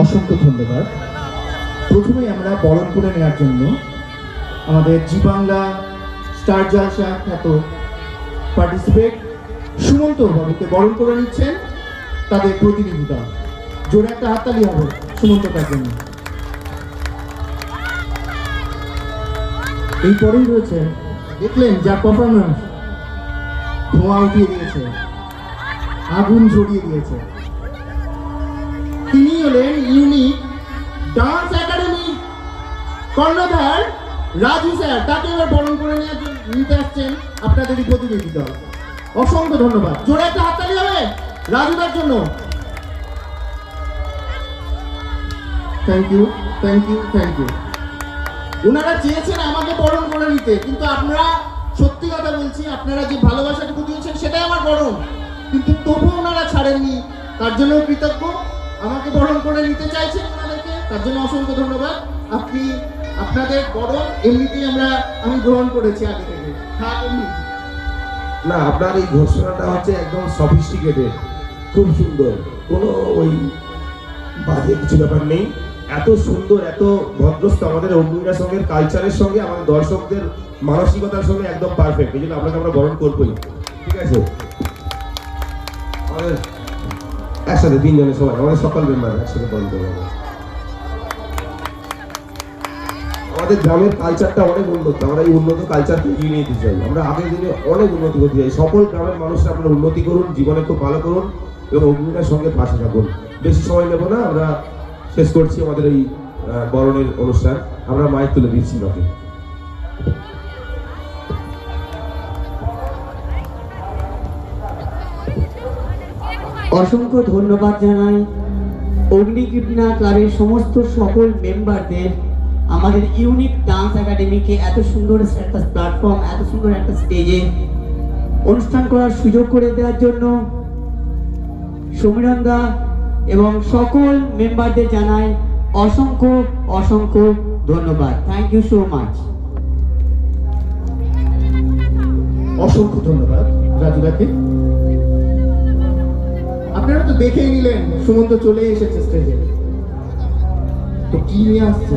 অসংখ্য ধন্যবাদ। প্রথমে আমরা বরণ করে নেওয়ার জন্য আমাদের জি বাংলা স্টার জলসা খ্যাত পার্টিসিপেট সুমন্ত বাবুকে বরণ করে নিচ্ছেন তাদের প্রতিনিধিতা জোরে একটা হাততালি হবে সুমন্তটার জন্য। এই পরেই রয়েছে, দেখলেন যা পারফরমেন্স ধোঁয়া উঠিয়ে দিয়েছে, আগুন ঝরিয়ে দিয়েছে। তিনি হলেন ইউনিক ডান্স একাডেমি কর্ণধার রাজু স্যার। তাকে এবার বরণ করে নিতে আসছেন আপনাদেরই প্রতিনিধি দল। অসংখ্য ধন্যবাদ। জোরে একটা হাততালি হবে রাজুদার জন্য। Thank you thank you thank you ওনারা চেয়েছেন আমাকে বরণ করে নিতে, কিন্তু আপনারা সত্যি কথা বলছি, আপনারা যে ভালোবাসাটুকু দিয়েছেন সেটাই আমার বরণ। কিন্তু তবুও ওনারা ছাড়েননি, তার জন্য কৃতজ্ঞ। আমাকে বরণ করে নিতে চাইছেন ওনাদেরকে তার জন্য অসংখ্য ধন্যবাদ। আপনি আপনাদের বরণ এমনিতেই আমরা আমি গ্রহণ করেছি আগে থেকে। হ্যাঁ এমনি। না আপনার এই ঘোষণাটা হচ্ছে একদম সফিস্টিকেটেড খুব সুন্দর। কোনো ওই বাজে কিছু ব্যাপার নেই। এত সুন্দর এত ভদ্রস্থ আমাদের অগ্নিরা সঙ্গে কালচারের সঙ্গে আমাদের দর্শকদের মানসিকতার সঙ্গে একদম পারফেক্ট এই জন্য আপনাকে আমরা বরণ করবোই। ঠিক আছে? আমাদের একসাথে তিনজনের সবাই, আমাদের সকল মেম্বার একসাথে আমরা। আমাদের গ্রামের কালচারটা অনেক উন্নত, আমরা এই উন্নত কালচারকে এগিয়ে নিয়ে যেতে চাই। আমরা আগের দিনে অনেক উন্নতি করতে চাই। সকল গ্রামের মানুষরা আপনারা উন্নতি করুন, জীবনে খুব ভালো করুন এবং অগ্নিটার সঙ্গে পাশে থাকুন। বেশি সময় নেব না, আমরা শেষ করছি আমাদের এই বরণের অনুষ্ঠান। আমরা মাইক তুলে দিচ্ছি বাকি অসংখ্য ধন্যবাদ জানাই। অগ্নিকৃষ্ণা ক্লাবের সমস্ত সকল মেম্বারদের, আমাদের ইউনিক ডান্স একাডেমিকে এত সুন্দর একটা প্ল্যাটফর্ম এত সুন্দর একটা স্টেজে অনুষ্ঠান করার সুযোগ করে দেওয়ার জন্য সমীরণ দা এবং সকল মেম্বারদের জানাই অসংখ্য অসংখ্য ধন্যবাদ। থ্যাংক ইউ সো মাচ অসংখ্য ধন্যবাদ রাজুদাকে আপনারা তো দেখেই নিলেন সুমন্ত চলে এসেছে স্টেজে তো কি নিয়ে আসছে?